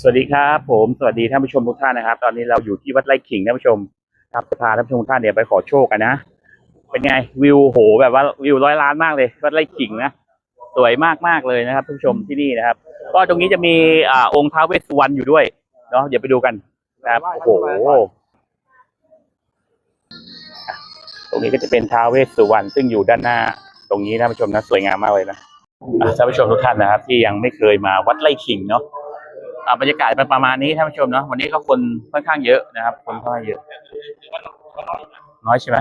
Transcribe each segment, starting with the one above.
สวัสดีครับผมสวัสดีท่านผู้ชมทุกท่านนะครับ ตอนนี้เราอยู่ที่วัดไร่ขิงท่านผู้ชมครับจะพาท่านผู้ชมทุกท่านเนี่ยไปขอโชคกันนะเป็นไงวิวโหแบบว่าวิวร้อยล้านมากเลย วัดไร่ขิงนะสวยมากมากเลยนะครับท่านผู้ชมที่นี่นะครับ ก็ตรงนี้จะมีอ่าองค์ท้าวเวสสุวรรณอยู่ด้วยเนาะเดี๋ยวไปดูกันนะครับโอ้โหตรงนี้ก็จะเป็นท้าวเวสสุวรรณซึ่งอยู่ด้านหน้า ตรงนี้ท่านผู้ชมนะสวยงามมากเลยนะท่านผู้ชมทุกท่านนะครับ ที่ยังไม่เคยมาวัดไร่ขิงเนาะ บรรยากาศเป็นประมาณนี้ท่านผู้ชมเนาะวันนี้ก็คนค่อนข้างเยอะนะครับ คนค่อนข้างเยอะ น้อยใช่ไหม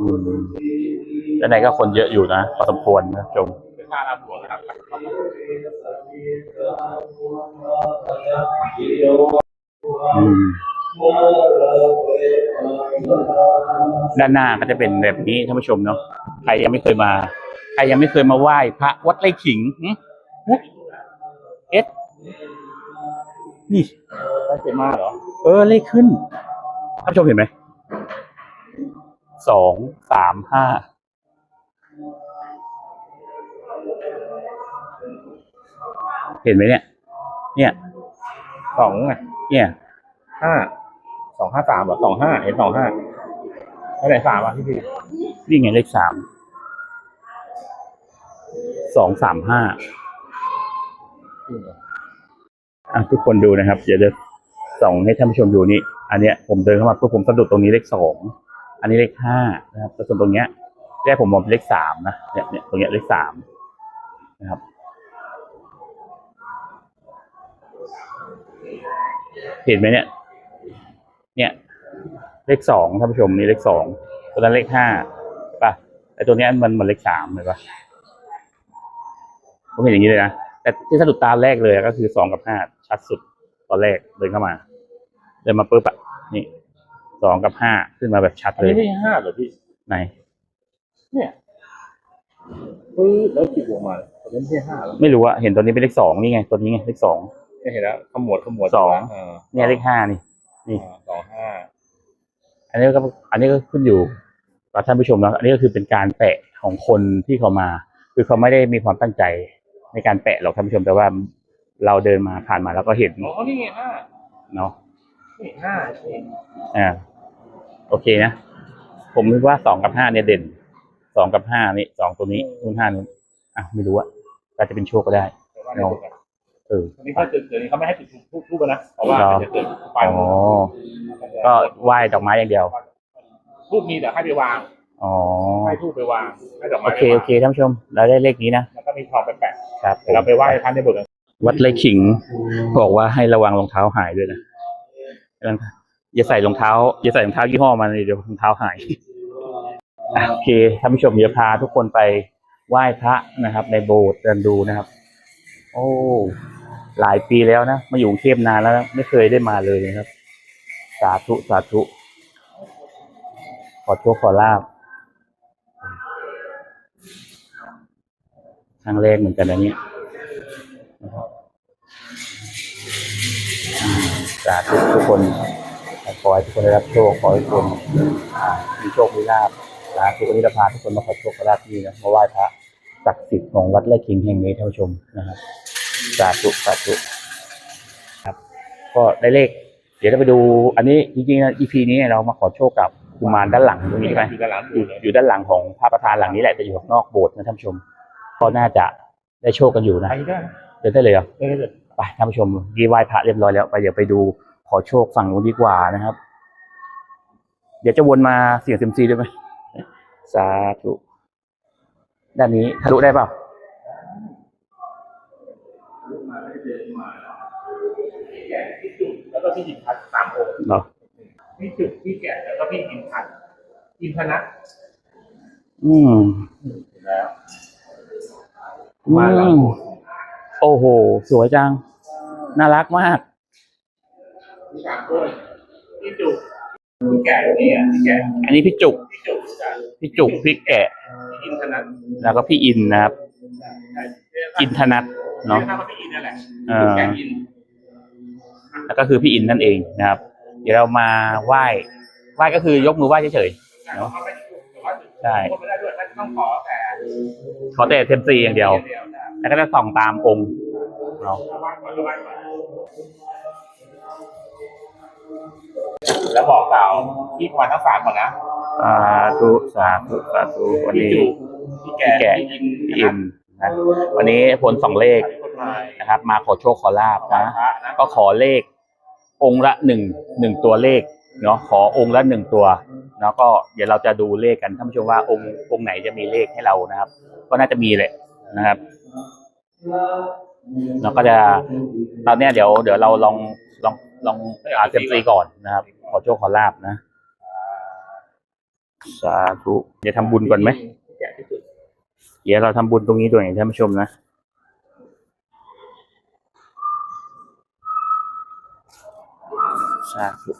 อืมแล้วไหนก็คนเยอะอยู่นะพอสมควรนะชมอืมด้านหน้าก็จะเป็นแบบนี้ท่านผู้ชมเนาะใครยังไม่เคยมา ใครยังไม่เคยมาไหว้พระวัดไร่ขิงหึอุ๊ยเอส นี่ได้เจ็บมากเหรอ เออ เลขขึ้นท่านผู้ชมเห็นไหม สอง สาม ห้า เห็นไหมเนี่ย เนี่ย สองไงเนี่ยห้า สองห้าสามเหรอสองห้า เห็นสองห้าเท่าไหร่สามอะพี่พี่นี่ไงเลขสาม สองสามห้าอ่ะทุกคนดูนะครับเดี๋ยวจะส่องให้ท่านผู้ชมดูนี่อันเนี้ยผมเดินเข้ามาเพื่อผมสะดุดตรงนี้เลขสองอันนี้เลขห้านะครับส่วนตรงเนี้ยแรกผมมองเป็นเลขสามนะเนี่ยเนี่ยตรงเนี้ยเลขสามนะครับเห็นไหมเนี่ย เนี่ย เลขสองท่านผู้ชมนี่เลขสองตัวนั้นเลขห้าป่ะไอ้ตัวเนี้ยมันมันเลขสามเห็นปะผมเห็นอย่างนี้เลยนะแต่ที่สะดุดตาแรกเลยก็คือสองกับห้า ชัดสุดตอนแรกเดินเข้ามา เดินมาปุ๊บอะนี่สองกับห้าขึ้นมาแบบชัดอันเลยนี้ไม่ใช่ห้าเหรอพี่ ไหน เนี่ยปื้ดแล้วจิบลงมาอันนี้ไม่ใช่ห้าเหรอไม่รู้อะเห็นตัวนี้เป็นเลขสองนี่ไงตัวนี้ไงเลขสอง ไม่เห็นแล้วขมวดขมวดสองเออเนี่ยเลขห้านี่ นี่ อ่าสองห้าอันนี้ก็อันนี้ก็ขึ้นอยู่กับท่านผู้ชมแล้วอันนี้ก็คือเป็นการแปะของคนที่เขามา คือเขาไม่ได้มีความตั้งใจในการแปะหรอกท่านผู้ชมแต่ว่า เราเดินมาผ่านมาแล้วก็เห็นอ๋อนี่ไงห้าเนาะนี่ห้านี่อ่าโอเคนะ ผมคิดว่าสองกับห้าเนี่ยเด่นสองกับห้านี่สองตัวนี้นู่นห้านู้นอะไม่รู้อะอาจจะเป็นโชคก็ได้แต่ว่าไม่ถูกอะเอออันนี้เขาจุดเดี๋ยวนี้เขาไม่ให้จุดทูบทูบนะเพราะว่าเหรอมันจะเกิดไฟอ๋อก็ไหว้ดอกไม้อย่างเดียวทูบมีแต่ให้ไปวางอ๋อให้ทูบไปวางให้ดอกไม้โอไปเคโอวางเคท่านผู้ชมเราได้เลขนี้นะแล้วก็มีทองไปแปะครับผเดี๋ยวเรามไปไหว้ท่านในโบสถ์กัน วัดไร่ขิง บอกว่าให้ระวังรองเท้าหายด้วยนะอย่าใส่รองเท้า อย่าใส่รองเท้ายี่ห้อมันเดี๋ยวรองเท้าหายโอเคท่านผู้ชมเดี๋ยวพาทุกคนไปไหว้พระนะครับ ในโบสถ์เดินดูนะครับ โอ้หลายปีแล้วนะมาอยู่เทพนานแล้วนะไม่เคยได้มาเลยนะครับ สาธุสาธุ ขอโชคขอลาบครั้งแรกเหมือนกันนะเนี่ย นะครับอืมสาธุทุกคนขอให้ทุกคนได้รับโชคขอให้ทุกคนอ่ามีโชคมีลาบสาธุวันนี้เราพาทุกคนมาขอโชคขอลาบที่นี่นะมาไหว้พระศักดิ์สิทธิ์ของวัดไร่คิงแห่งนี้ท่านผู้ชมนะครับสาธุสาธุครับ ก็ได้เลข เดี๋ยวเราไปดู อันนี้จริงๆนะ EP นี้เรามาขอโชคกับกุมารด้านหลังตรงนี้ใช่ไหมอยู่ด้านหลังอยู่อยู่ด้านหลังของพระประธานหลังนี้แหละแต่อยู่ข้างนอกโบสถ์นะท่านผู้ชมก็น่าจะได้โชคกันอยู่นะไปได้ เดินได้เลยเหรอได้ได้ไปท่านผู้ชมยี่ไหว้พระเรียบร้อยแล้วไปเดี๋ยวไปดูขอโชคฝั่งนู้นดีกว่านะครับ เดี๋ยวจะวนมาเสี่ยงเซยมซีด้วยไหมสาธุด้านนี้ทะลุได้เปล่าแกะที่จุดแล้วก็พี่หญิงพัดสามองค์เนาะพี่จุดพี่แกะแล้วก็พี่อินพัดอินพนัทอืมแล้วอืม โอ้โห สวยจัง น่ารักมากพี่สามคนพี่จุดพี่แกะนี่อะพี่แกะอันนี้พี่จุก พี่จุดจ้ะพี่จุกพี่แกะพี่อินพนัทแล้วก็พี่อินนะครับ อินทนัทเนาะเนาะพี่อินนั่นแหละเออแกะอินแล้วก็คือพี่อินนั่นเองนะครับ เดี๋ยวเรามาไหว้ไหว้ก็คือยกมือไหว้เฉยเนาะเขาไม่จุดแต่ว่าจุดใช่คนไม่ได้ด้วยท่านต้องขอแต่ๆขอแต่เทมซีอย่างเดียว แล้วก็จะส่องตามองค์เอาแล้วบอกกล่าวพี่ประมาณทั้งสามก่อนนะสาธุสาธุสาธุวันพี่นี้จูพี่แก่พี่แก่พี่อินพี่อินนะวันนี้ผลสองเลขกฎหมายนะครับ มาขอโชคขอลาบนะพระนะ ก็ขอเลข องค์ละหนึ่งหนึ่งตัวเลขเนาะขอองค์ละหนึ่งตัวแล้วก็เดี๋ยวเราจะดูเลขกันท่านผู้ชมว่าองค์องค์ไหนจะมีเลขให้เรานะครับ ก็น่าจะมีแหละนะครับ เราก็จะตอนนี้เดี๋ยวเดี๋ยวเราลองลองลองหาเซมซีก่อนนะครับ ขอโชคขอลาบนะ สาธุเดี๋ยวทำบุญก่อนไหมเดี๋ยวเราทำบุญตรงนี้ด้วยท่านผู้ชมนะสาธุ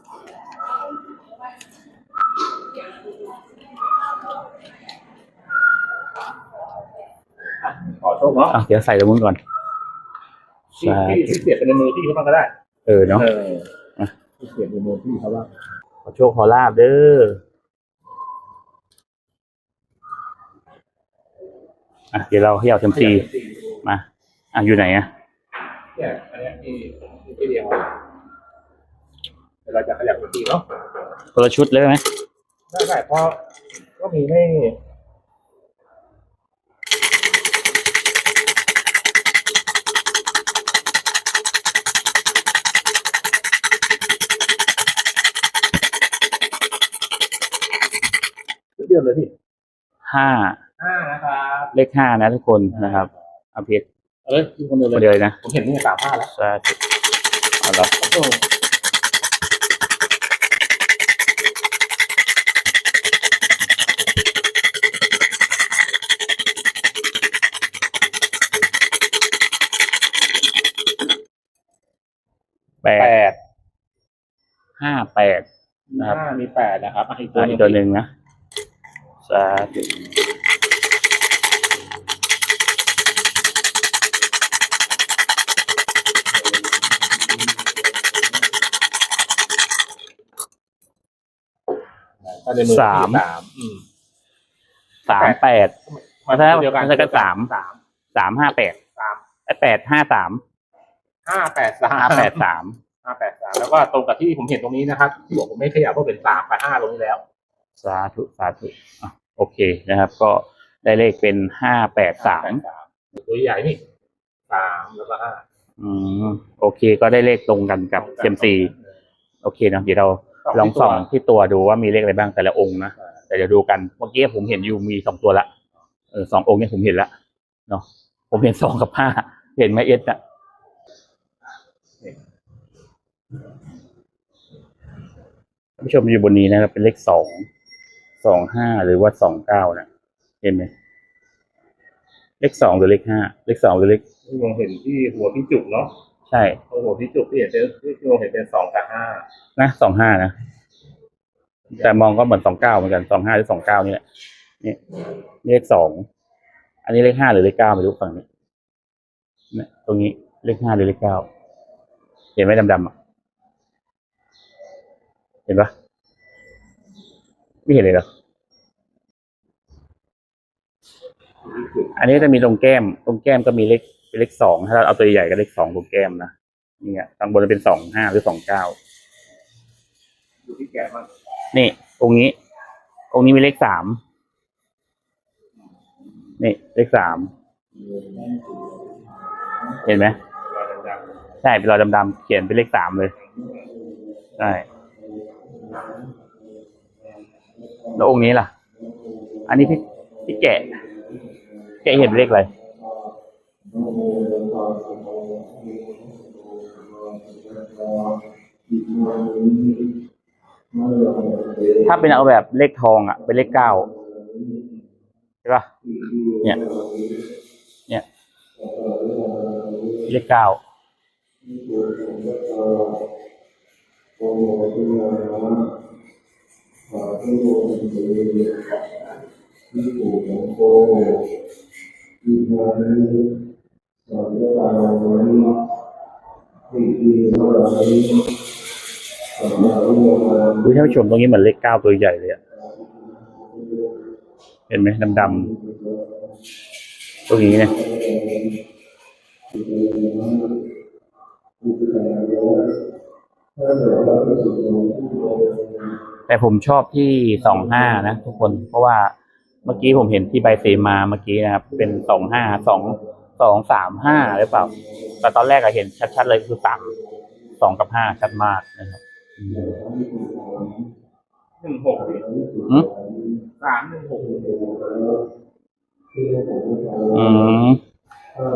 ขอโชคเนาะอะเดี๋ยวใส่ตรงนู้นก่อนพี่พี่พี่เสียบเป็นในมือพี่เขาบ้างก็ได้เออเนาะ เอออะพี่เสียบในมือพี่เขาบ้างขอโชคขอลาบเด้ออะเดี๋ยวเราเขย่าเทมซีมาอะอยู่ไหนอะเนี่ยอันเนี้ยที่ที่เดียวเดี๋ยวเราจะขยับทีเนาะคนละชุดเลยไหมได้ได้เพราะก็มีไม่ เดียวเลยพี่ห้าห้านะครับเลขห้านะทุกคนนะครับเอาเพชรเอ้ยพี่คนเดียวมาเลเดียวยเลยนะ ผมเห็นนี่สามห้าแล้วสาธุเอาละโอ้โหแปแปดดห้าแปดนะครับห้ามีแปดนะครับอะอีกตัวอะหนึอีงกตัวหนึ่งนะสา ธุถ้ในมือสาม สามอืมสามแปดมันถ้าเดียวกันถ้าก็สามสามสามห้าแปดสามไอ้แปดห้าสามห้าแปดสามห้าแปดสามห้าแปดสามแล้วก็ตรงกับที่ผมเห็นตรงนี้นะครับที่บอกผมไม่ขยับเพราะเป็นสามกับห้าลงนี้แล้ว สาธุสาธุอะ โอเคนะครับ ก็ได้เลขเป็นห้าแปดสาม583ตัวใหญ่นี่สามแล้วก็ห้าอืมโอเค ก็ได้เลขตรงกันกับเซมซีโอเคเนอะเดี๋ยวเราลองส่องที่ตัวดูว่ามีเลขอะไรบ้างแต่ละองค์นะแต่เดี๋ยวดูกันเมื่อกี้ผมเห็นอยู่มีสองตัวละเออสององค์เนี่ยผมเห็นละเนาะผมเห็นสองกับห้าเห็นไหมเอสอะท่านผู้ชมอยู่บนนี้นะครับเป็นเลขสอง สองห้าหรือว่าสองเก้านะเห็นไหมเลขสองหรือเลขห้าเลขสองหรือเลขที่มองเห็นที่หัวพี่จุกเนาะใช่หัวพี่จุกที่เห็นเป็นที่มองเห็นเป็นสองกับห้านะสองห้านะแต่มองก็เหมือนสองเก้าเหมือนกันสองห้าหรือสองเก้านี่แหละนี่เลขสองอันนี้เลขห้าหรือเลขเก้าไม่รู้ฝั่งนี้เนี่ยตรงนี้เลขห้าหรือเลขเก้าเห็นไหมดำๆอะเห็นปะ ไม่เห็นเลยเหรอ อันนี้จะมีตรงแก้ม ตรงแก้มก็มีเลขเป็นเลขสอง ถ้าเราเอาตัวใหญ่ก็เลขสองตรงแก้มนะ เนี่ยข้างบนเป็นสองห้าหรือสองเก้าดูที่แก่มากนี่ องค์นี้ องค์นี้มีเลขสาม นี่เลขสาม เห็นไหม ใช่ เป็นรอยดำๆ เขียนเป็นเลขสามเลย ใช่ แล้วองค์นี้ล่ะ อันนี้พี่พี่แกะ แกะเห็นเลขอะไรถ้าเป็นเอาแบบเลขทองอะ เป็นเลขเก้าใช่ปะเนี่ย เนี่ย เลขเก้า ดูท่านผู้ชมตรงนี้เหมือนเลขเก้าตัวใหญ่เลยอะเห็นไหมดำๆตรงนี้เนี่ย แต่ผมชอบที่สองห้านะทุกคน เพราะว่าเมื่อกี้ผมเห็นที่ใบเสมาเมื่อกี้นะครับ เป็นสองห้าสองสองสามห้าหรือเปล่า แต่ตอนแรกอะเห็นชัดๆเลยคือสามสองกับห้าชัดมากนะครับอืมหนึ่งหกอืมสามหนึ่งหกอืม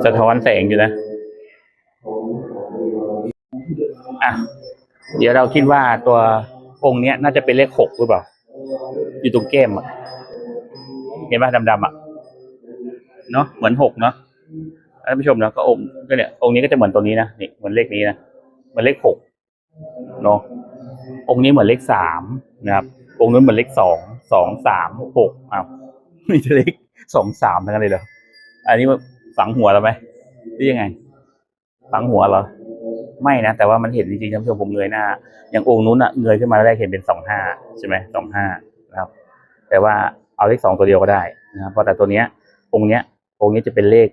สะท้อนแสงอยู่นะอะเดี๋ยวเราคิดว่าตัว องค์เนี้ยน่าจะเป็นเลขหกหรือเปล่า อยู่ตรงแก้มอะ เห็นไหมดำๆอะ เนาะเหมือนหกเนาะท่านผู้ชมนะก็องค์ก็เนี่ยองค์นี้ก็จะเหมือนตัวนี้นะนี่เหมือนเลขนี้นะเหมือนเลขหกเนาะองค์นี้เหมือนเลขสามนะครับ องค์นู้นเหมือนเลขสองสองสามหกอ้าวนี่จะเลขสองสามทั้งนั้นเลยเหรออันนี้มันฝังหัวเราไหมหรือยังไง ฝังหัวเหรอ ไม่นะ แต่ว่ามันเห็นจริงๆท่านผู้ชมผมเงยหน้า อย่างองค์นู้นอะเงยขึ้นมาแรกเห็นเป็นสองห้าใช่ไหมสองห้านะครับ แต่ว่าเอาเลขสองตัวเดียวก็ได้นะครับเพราะแต่ตัวเนี้ย องค์เนี้ย องค์นี้จะเป็นเลข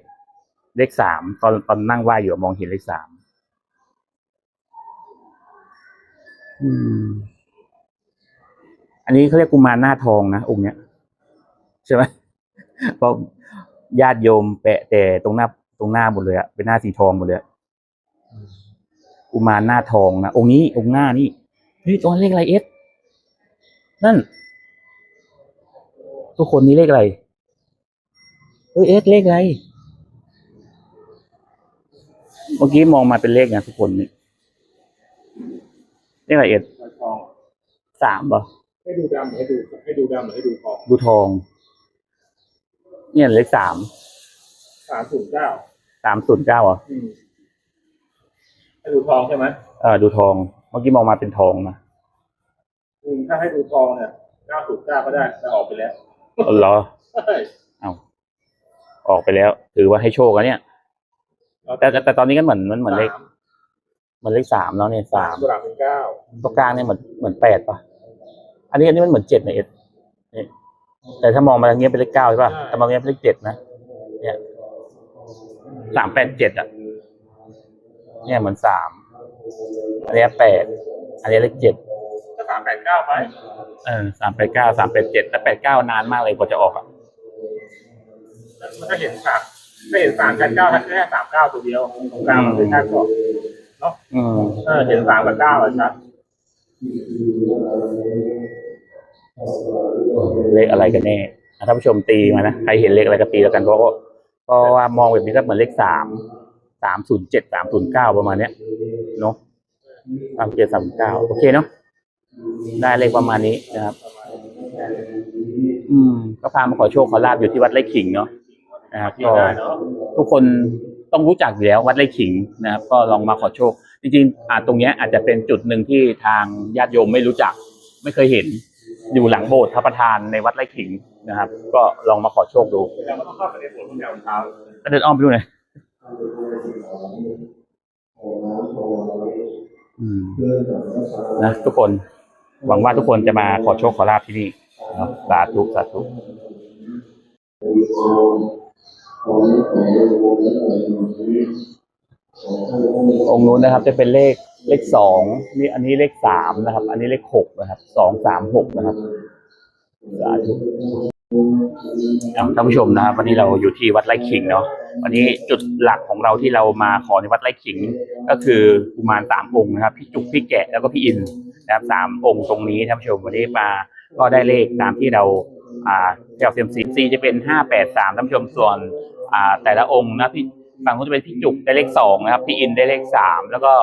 เลขสามตอนตอนนั่งไหวอยู่มองเห็นเลขสามอันนี้เขาเรียกกุมารหน้าทองนะองค์เนี้ยใช่ไหมเพราะญาติโยมแปะแต่ตรงหน้าตรงหน้าหมดเลยอะเป็นหน้าสีทองหมดเลยอ กุมารหน้าทองนะองค์นี้องค์หน้านี่เฮ้ยตัวเลขอะไรเอสนั่น ทุกคนนี้เลขอะไรเออเอสเลขอะไรเมื่อกี้มองมาเป็นเลขนะทุกคนนี่เลขอะไรเอสทองสามเหรอให้ดูดำหรือให้ดูให้ดูดำหรือให้ดูทองดูทอง เนี่ยเลขสามสามศูนย์เก้าสามศูนย์เก้าเหรออืม ให้ดูทองใช่ไหมเออดูทอง เมื่อกี้มองมาเป็นทองนะอืมถ้าให้ดูทองเนี่ยเก้าศูนย์เก้าก็ได้แต่ออกไปแล้วอ๋อเหรอใช่เอาออกไปแล้ว ถือว่าให้โชคแล้วเนี่ย แต่แต่แต่ตอนนี้ก็เหมือนมันเหมือนเลขสามเหมือนเลขสามแล้วเนี่ยสามตัวหลังเป็นเก้าตรงกลางเนี่ยเหมือนเหมือนแปดปะอันนี้อันนี้มันเหมือนเจ็ดนะเอ็ดนี่แต่ถ้ามองมาทางนี้เป็นเลขเก้าใช่ปะแต่มองทางนี้เป็นเลขเจ็ดนะเนี่ยสามแปดเจ็ดอะ เนี่ยเหมือนสามอันนี้แปดอันนี้เลขเจ็ดก็สามแปดเก้าไปเออสามแปดเก้าสามแปดเจ็ดแต่แปดเก้านานมากเลยกว่าจะออกอะมันก็เห็นสามก็เห็นสามแปดเก้าแค่สามเก้าตัวเดียวตรงกลางมันเป็นแค่ก่อนอืมเออเห็นสามกับเก้าอะชัดเลขอะไรกันแน่อะท่านผู้ชมตีมานะใครเห็นเลขอะไรก็ตีแล้วกันเพราะว่าเพราะว่า มองแบบนี้ก็เหมือนเลขสาม สามศูนย์เจ็ดสามศูนย์เก้าประมาณเนี้ยเนาะสามเจ็ดสามเก้าโอเคเนาะได้เลขประมาณนี้นะครับ อืม ก็พามาขอโชคขอลาบอยู่ที่วัดไร่ขิงเนาะนะครับที่ก็ได้เนาะทุกคนต้องรู้จักอยู่แล้ววัดไร่ขิงนะครับ ก็ลองมาขอโชค จริงๆอาจตรงเนี้ยอาจจะเป็นจุดหนึ่งที่ทางญาติโยมไม่รู้จัก ไม่เคยเห็น อยู่หลังโบสถ์พระประธานในวัดไร่ขิงนะครับ ก็ลองมาขอโชคดูแต่มันต้องเข้าไปใน นตั้งแต่วันเช้าก็เดินอ้อมไปดูหน่อยอืมนะทุกคน หวังว่าทุกคนจะมาขอโชคขอลาบที่นี่นะสาธุสาธุองค์นู้นนะครับ จะเป็นเลขเลขสองนี่อันนี้เลขสามนะครับ อันนี้เลขหกนะครับสองสามหกนะครับสาธุ ครับท่านผู้ชมนะครับวันนี้เราอยู่ที่วัดไร่ขิงเนาะวันนี้จุดหลักของเราที่เรามาขอในวัดไร่ขิง ก็คือกุมารสามองค์นะครับพี่จุกพี่แกะแล้วก็พี่อินนะครับสามองค์ตรงนี้ท่านผู้ชมวันนี้มาก็ได้เลขตามที่เราอ่าเจ้าเซียมซีซีจะเป็นห้าแปดสามท่านผู้ชมส่วนอ่าแต่ละองค์นะพี่ฝั่งนู้นจะเป็นพี่จุกได้เลขสองนะครับพี่อินได้เลขสามแล้วก็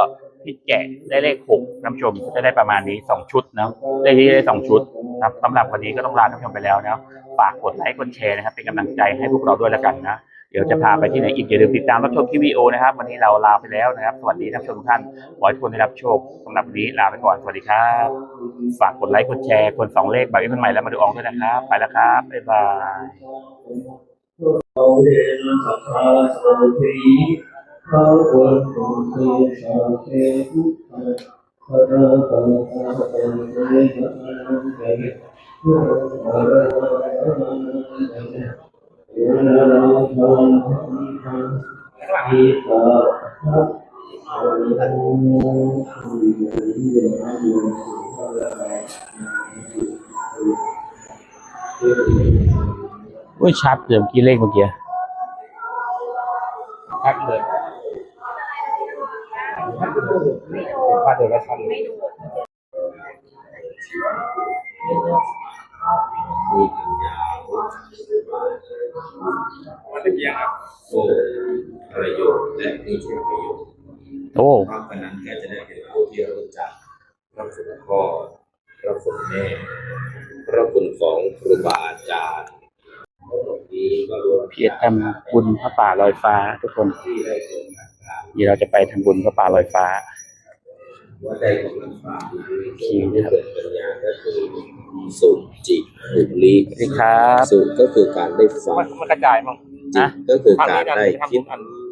พี่แกะได้เลขหกนผู้ชมก็จะได้ประมาณนี้สองชุดนะเลขที่ได้สองชุดนะครับสำหรับวันนี้ก็ต้องลาท่านผู้ชมไปแล้วนะฝากกดไลค์กดแชร์นะครับ เป็นกำลังใจให้พวกเราด้วยแล้วกันนะเดี๋ยวจะพาไปที่ไหนอีกอย่าลืมติดตามรับชมที่วีโอนะครับ วันนี้เราลาไปแล้วนะครับ สวัสดีท่านผู้ชมทุกท่านขอให้ทุกคนได้รับโชคสำหรับวันนี้ลาไปก่อนสวัสดีครับ ฝากกดไลค์กดแชร์คนสองเลขแบบนี้คนใหม่แล้วมาดูอองด้วยนะครับ ไปแล้วครับบ๊ายบาย โอเดนะสัพพะโสติภะวันโตเตชะเท พุทธะพระราตาตาเตเตนะนังเตโยภะระนะนะเตโยนะราภังข้างหลังอิตาภะคะโมสุยะโยสุภะละอุ้ยชัดเดี๋ยวเมื่อกี้เลขเมื่อกี้ชัดเลยพาเดินแล้วชัดเลยมันตะเกียงครับโอ้ประโยชน์และนี่คือประโยชน์โอ้เพราะฉะนั้นแกจะได้เป็นผู้ที่รู้จักพระคุณพ่อพระคุณแม่พระคุณของครูบาอาจารย์ทั้งหมดนี้ก็รวมเพียรทำบุญพระป่าลอยฟ้า ทุกคนที่ได้เกิดมาการเดี๋ยวเราจะไปทำบุญพระป่าลอยฟ้า หัวใจของนักปราชญ์ที่เกิดปัญญาก็คือสุจิตบุรีสวัสดีครับสุก็คือการได้ฟังมันมันกระจายมั้งจิตก็คือการได้คิด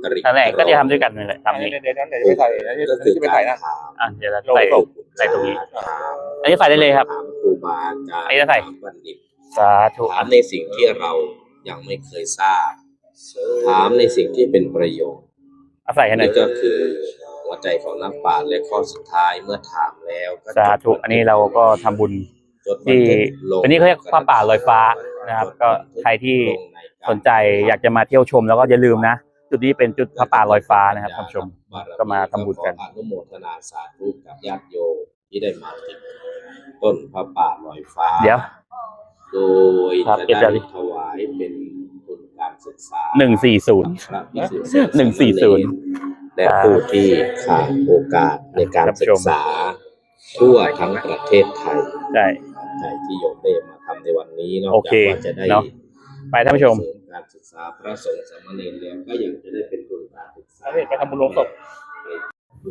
ตรินั่นแหละก็จะทำด้วยกันนั่นแหละอันทำนี้นี่เดี๋ยวเดี๋ยวเดี๋ยวจะไปใส่อันนี้ก็อันคืนี้อจะไปกาใส่รนะถามอะเดี๋ยวเราลงใส่ศพใส่ตรงนี้ถามอันนี้ใส่ได้เลยครับถามครูบาอาจารย์อันนี้ใส่ถามบัณฑิตสาธุถามในสิ่งที่เรายังไม่เคยทราบถามในสิ่งที่เป็นประโยชน์เอาใส่ให้หน่อยนี่ก็คือหัวใจของนักปราชญ์และข้อสุดท้ายเมื่อถามแล้วก็สาธุอันนี้เราก็ทำบุญ จดบันที่ทึกลงอันนี้เขาเรียกผ้าป่าลอยฟ้านะครับก็ใครที่ลงในการสนใจอยากจะมาเที่ยวชมแล้วก็อย่าลืมนะ จุดนี้เป็นจุดพระป่าลอยฟ้านะครับท่านผู้ชม ก็มาทำบุญกัน ขออนุโมทนาสาธุกับญาติโยมที่ได้มาถึงต้นพระป่าลอยฟ้าเดี๋ยว โดยครับจะเก็บเดี๋ยวดิได้ถวายเป็นทุน การศึกษาหนึ่งสี่ศูนย์พระภิกษุหนึ่งสี่ศูนย์และผู้ที่ขาดโอกาสในการศึกษา ทั่วทั้งประเทศไทยใช่ใจที่โยมได้มาทำในวันนี้นอกโอจาเคกว่าจะได้เนาะไปท่านผู้ชมเสริการศึกษาพระสงฆ์สามเณรแล้วก็ยังจะได้เป็นทุนการศึกษาอันนี้ไปทำบุญลงศพ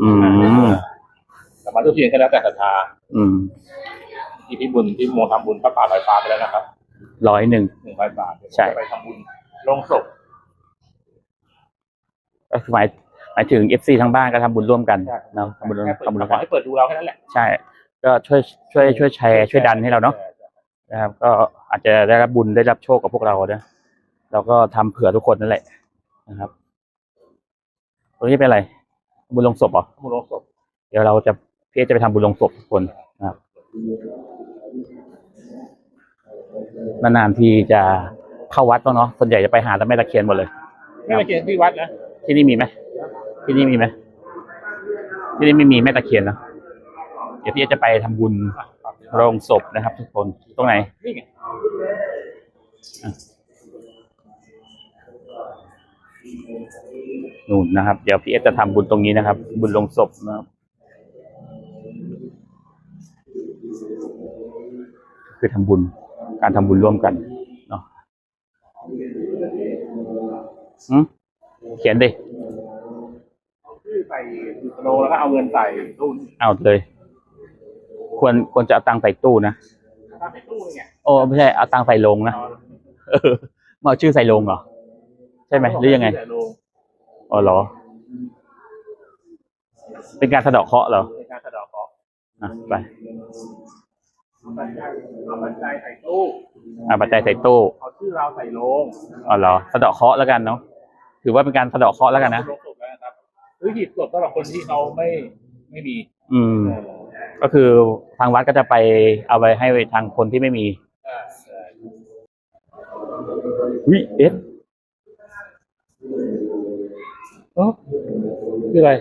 อืมแต่มาทุกทีก็แล้วแต่ศรัทธาอืมที่พี่บุญที่โมทำบุญพระป่าลอยฟ้าไปแล้วนะครับร้อยหนึ่งหนึ่งร้อยบาทเดี๋ยวผมใช่จะไปทำบุญ ลงศพก็คือหมายหมายถึงเอฟซีทางบ้านก็ทำบุญร่วมกันเนาะทำบุญร่วมแค่เปิดทำบุญร่วมขกัอนให้เปิดดูเราแค่นั้นแหละใช่ ก็ช่วยช่วยช่วยแชร์ช่วยดันให้เราเนาะนะครับ ก็อาจจะได้รับบุญได้รับโชคกับพวกเรานะเราก็ทำเผื่อทุกคนนั่นแหละนะครับตรงนี้เป็นอะไรบุญลงศพเหรอ ทำบุญลงศพเดี๋ยวเราจะพี่จะไปทำบุญลงศพทุกคนนะครับนานๆทีจะ เข้าวัดบ้างเนาะส่วนใหญ่จะไปหาแต่แม่ตะเคียนหมดเลยไม่ไปเขียนที่วัดนะที่นี่มีไหมที่นี่มีไหมที่นี่ไม่มีแม่ตะเคียนเนอะเดี๋ยวพี่จะไปทำบุญโรงศพนะครับ ทุกคนตรงไหนนี่ไงนู่นนะครับ เดี๋ยวพี่เอสจะทำบุญตรงนี้นะครับ บุญลงศพนะครับ คือทำบุญการทำบุญร่วมกันเนาะหืม เขียนดิชื่อใส่ยูโรแล้วก็เอาเงินใส่ตู้เอาเลย ควรควรจะเอาตังค์ใส่ตู้นะถ้าใส่ตู้เนี่ยโอ้ไม่ใช่เอาตังค์ใส่ลงนะเออมาเอาชื่อใส่ลงเหรอ ใช่ไหมหรือยังไงใส่โลงอ๋อเหรอ เป็นการสะเดาะเคราะห์เหรอในการสะเดอกเคราะห์อะไป เอาปัจจัยเอาปัจจัยใส่ตู้อะปัจจัยใส่ตู้เอาชื่อเราใส่โลงอ๋อเหรอสะเดาะเคราะห์แล้วกันเนาะถือว่าเป็นการสะเดาะเคราะห์แล้วกันนะลงศพแล้วนะครับหรือหีบศพสำหรับคนที่เขาไม่ไม่มี อืม ก็คือทางวัดก็จะไปเอาไปให้ทางคนที่ไม่มีเออเออวิเอสเออคืออะไร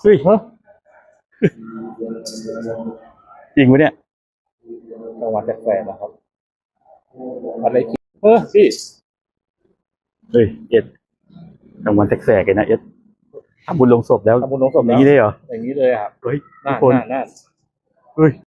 เฮ้ยฮะจริงปะเนี่ยกลางวันแสกๆนะครับอะไรคิดเออพี่เฮ้ยเอสกลางวันแสกๆเลยนะเอสทำบุญลงศพแล้วทำบุญลงศพอแล้ย่าวงนี้ได้เหรออย่างนี้เลยครับเฮ้ยทุน่ากคนน่าน่าเฮ้ย